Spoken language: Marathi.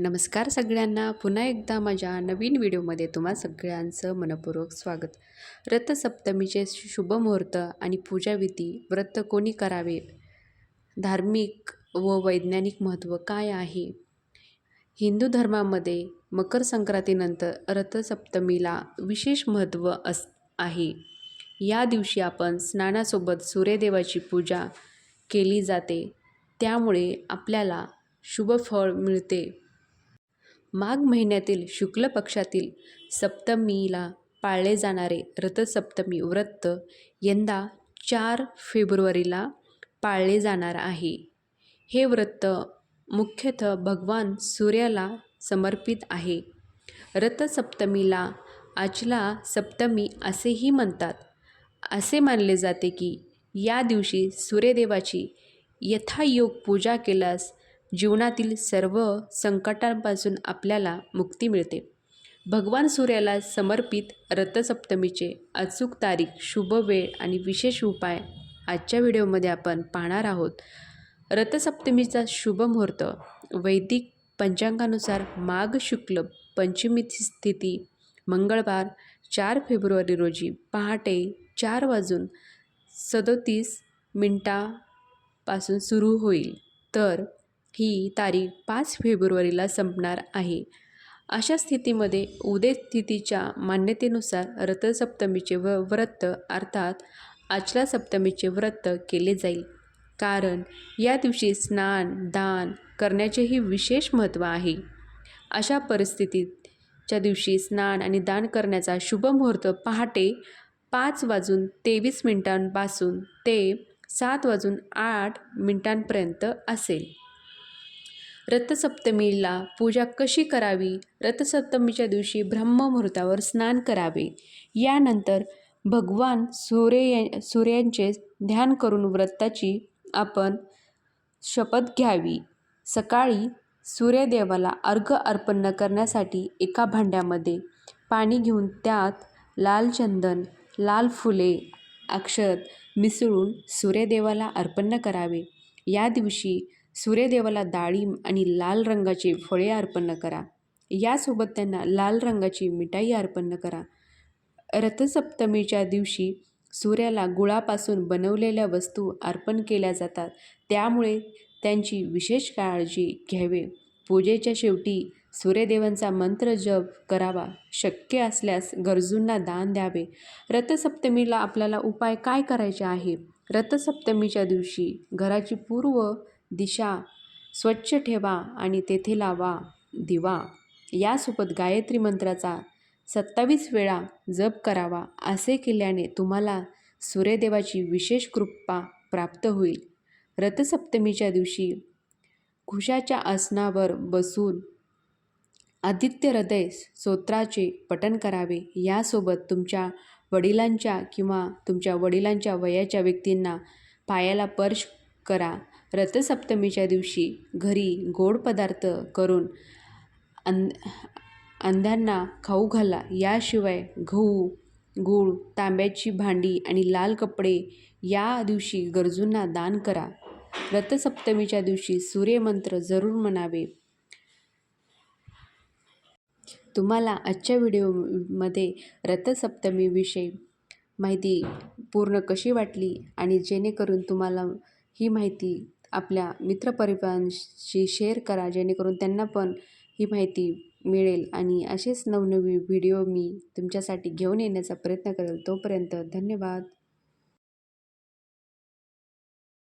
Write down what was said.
नमस्कार सगळ्यांना. पुन्हा एकदा माझ्या नवीन व्हिडिओमध्ये तुम्हा सगळ्यांचं मनपूर्वक स्वागत. रथसप्तमीचे शुभ मुहूर्त आणि पूजाविधी व्रत कोणी करावे? धार्मिक व वैज्ञानिक महत्त्व काय आहे? हिंदू धर्मामध्ये मकर संक्रांतीनंतर रथसप्तमीला विशेष महत्त्व अस आहे. या दिवशी आपण स्नानासोबत सूर्यदेवाची पूजा केली जाते. त्यामुळे आपल्याला शुभ फळ मिळते. माघ महिन्यातील शुक्ल पक्षातील सप्तमीला पाळले जाणारे रथसप्तमी व्रत यंदा चार फेब्रुवारीला पाळले जाणार आहे. हे व्रत मुख्यतः भगवान सूर्याला समर्पित आहे. रथसप्तमीला आचला सप्तमी असेही म्हणतात. असे मानले जाते की या दिवशी सूर्यदेवाची यथायोग पूजा केल्यास जीवनातील सर्व संकटांपासून आपल्याला मुक्ती मिळते. भगवान सूर्याला समर्पित रथसप्तमीचे अचूक तारीख शुभ वेळ आणि विशेष उपाय आजच्या व्हिडिओमध्ये आपण पाहणार आहोत. रथसप्तमीचा शुभ मुहूर्त वैदिक पंचांगानुसार माघ शुक्ल पंचमी स्थिती मंगळवार चार फेब्रुवारी रोजी पहाटे चार वाजून सदोतीस मिनटापासून सुरू होईल. तर ही तारीख पाच फेब्रुवारीला संपणार आहे. अशा स्थितीमध्ये उदय स्थितीच्या मान्यतेनुसार रथसप्तमीचे व व्रत अर्थात आचला सप्तमीचे व्रत केले जाईल. कारण या दिवशी स्नान दान करण्याचेही विशेष महत्त्व आहे. अशा परिस्थितीच्या दिवशी स्नान आणि दान करण्याचा शुभ मुहूर्त पहाटे पाच वाजून तेवीस मिनिटांपासून ते सात वाजून आठ मिनिटांपर्यंत असेल. रथसप्तमीला पूजा कशी करावी? रथसप्तमीच्या दिवशी ब्रह्ममुहूर्तावर स्नान करावे. यानंतर भगवान सूर्य सूर्यांचे ध्यान करून व्रताची आपण शपथ घ्यावी. सकाळी सूर्यदेवाला अर्घ अर्पण करण्यासाठी एका भांड्यामध्ये पाणी घेऊन त्यात लाल चंदन लाल फुले अक्षत मिसळून सूर्यदेवाला अर्पण करावे. या दिवशी सूर्यदेवाला डाळिंब आणि लाल रंगाचे फळे अर्पण करा. यासोबत त्यांना लाल रंगाची मिठाई अर्पण करा. रथसप्तमीच्या दिवशी सूर्याला गुळापासून बनवलेल्या वस्तू अर्पण केल्या जातात. त्यामुळे त्यांची विशेष काळजी घ्यावे. पूजेच्या शेवटी सूर्यदेवांचा मंत्र जप करावा शक्य असल्यास गरजूंना दान द्यावे. रथसप्तमीला आपल्याला उपाय काय करायचे आहे? रथसप्तमीच्या दिवशी घराची पूर्व दिशा स्वच्छ ठेवा आणि तेथे लावा दिवा. यासोबत गायत्री मंत्राचा सत्तावीस वेळा जप करावा असे केल्याने तुम्हाला सूर्यदेवाची विशेष कृपा प्राप्त होईल. रथसप्तमीच्या दिवशी खुशाच्या आसनावर बसून आदित्य हृदय स्तोत्राचे पठण करावे. यासोबत तुमच्या वडिलांच्या किंवा तुमच्या वडिलांच्या वयाच्या व्यक्तींना पायाला स्पर्श करा. रथसप्तमीच्या दिवशी घरी गोड पदार्थ करून अं अंध्यांना खाऊ घाला. याशिवाय गहू गूळ तांब्याची भांडी आणि लाल कपडे या दिवशी गरजूंना दान करा. रथसप्तमीच्या दिवशी सूर्यमंत्र जरूर म्हणावे. तुम्हाला आजच्या व्हिडिओमध्ये रथसप्तमीविषयी माहिती पूर्ण कशी वाटली आणि जेणेकरून तुम्हाला ही माहिती आपल्या मित्रपरिवारांशी शेअर करा जेणेकरून त्यांना पण ही माहिती मिळेल. आणि असेच नवनवी व्हिडिओ मी तुमच्यासाठी घेऊन येण्याचा प्रयत्न करेल. तोपर्यंत धन्यवाद.